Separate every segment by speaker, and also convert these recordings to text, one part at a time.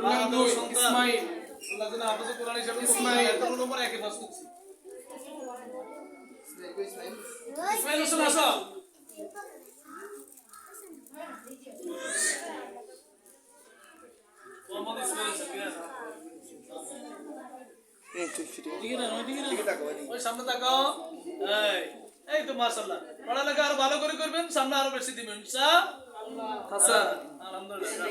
Speaker 1: ইসমাইল
Speaker 2: আল্লাহ যেন আপনাদের কোরআন হিসাবে
Speaker 1: ইসমাইল।
Speaker 2: একটা নম্বর একে পাস করছি ইসমাইল হোসেন আসো মোহাম্মদ ইসমাইল হোসেন কে আছে? দিকে না, ওই দিকে না। ওই সামনে তাকাও। এই তো মাশাআল্লাহ। পড়ালেখা আরও ভালো করে করবেন সামনে আরও বেশি দিবেন
Speaker 1: হাসান
Speaker 2: আলহামদুলিল্লাহ।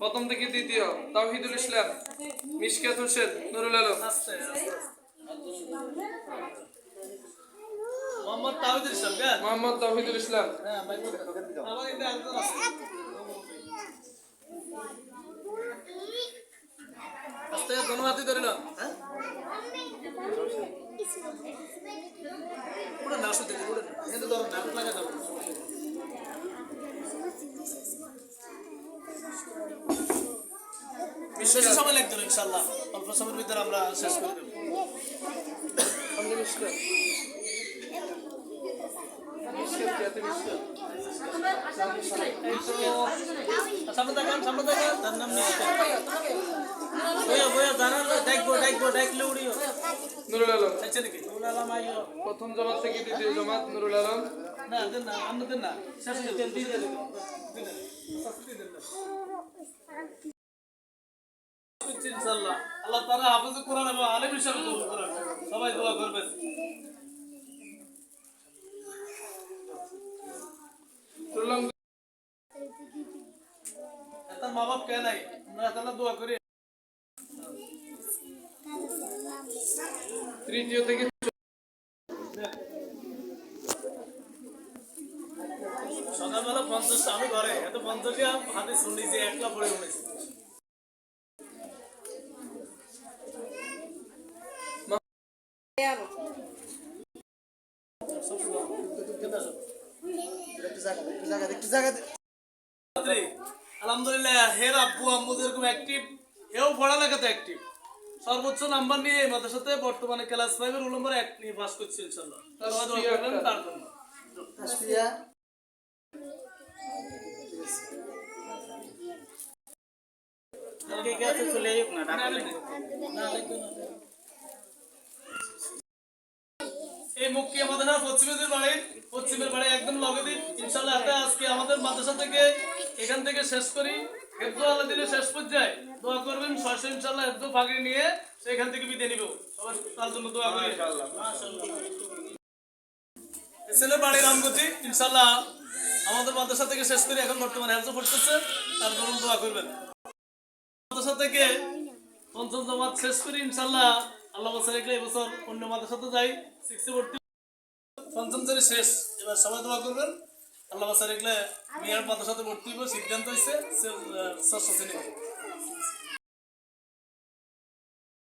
Speaker 1: প্রথম থেকে দ্বিতীয় তাওহিদুল ইসলাম মিশকাত হোসেন নুরুল আলম।
Speaker 2: মোহাম্মদ তাওহিদুল ইসলাম
Speaker 1: মোহাম্মদ তাওহিদুল ইসলাম।
Speaker 2: হ্যাঁ দোনো হাতে হ্যাঁ? পুরো না না কিন্তু ধরো লাগা যাবে বেশি সময় লাগতো না ইনশাআল্লাহ। অল্প সময়ের ভিতরে আমরা শেষ করে
Speaker 1: প্রথম জামাত থেকে দ্বিতীয় জামাত নুরুল আলম।
Speaker 2: না দেন না আমরা না। শেষ করে দেন দিন। ইনশাআল্লাহ। আল্লাহ তাআলা হাফেজ কোরআন এবং আলেম হিসাবে কবুল করেন। সবাই দোয়া করবেন। তার মা বাপ কে নাই? আমরা তাহলে দোয়া করি।
Speaker 1: তৃতীয় থেকে
Speaker 2: সকালবেলা পঞ্চাশটা আমি ঘরে। এত পঞ্চাশে হাতে শুনি যে একলা পড়ে উঠেছে। আলহামদুলিল্লাহ হের আব্বু আম্মু যেরকম অ্যাক্টিভ এও পড়ালেখাতে অ্যাক্টিভ সর্বোচ্চ নাম্বার নিয়ে এই মাদ্রাসাতে বর্তমানে ক্লাস ফাইভের রোল নম্বর এক নিয়ে পাস করছে ইনশাল্লাহ সবাই দোয়া করবেন তার জন্য। এই মুক্তি আমাদের পশ্চিমের বাড়ির পশ্চিমের বাড়ি একদম লগে দিন। ইনশাল্লাহ আজকে আমাদের মাদ্রাসা থেকে এখান থেকে শেষ করি। হেফজো আল্লাহ দিনে শেষ পর্যায়ে দোয়া করবেন সরাসরি ইনশাল্লাহ হেফজো ফাঁকি নিয়ে সেখান থেকে বিদায় নিব। সবাই তার জন্য দোয়া করি। ছেলের বাড়ি রামগতি ইনশাল্লাহ আমাদের মাদ্রাসা থেকে শেষ করে। এখন বর্তমানে হেফজো পড়তেছে তার জন্য দোয়া করবেন। মাদ্রাসা থেকে পঞ্চম জমাত শেষ করি, ইনশাল্লাহ আল্লাহ বছর রেখে এবছর অন্য মাদ্রাসাতে যাই, সিক্সে ভর্তি পঞ্চম শ্রেণি শেষ। এবার সবাই দোয়া করবেন। আল্লাহ বছর রেখলে মেয়ের মাদ্রাসাতে ভর্তি হইব, সিদ্ধান্ত হয়েছে ষষ্ঠ শ্রেণি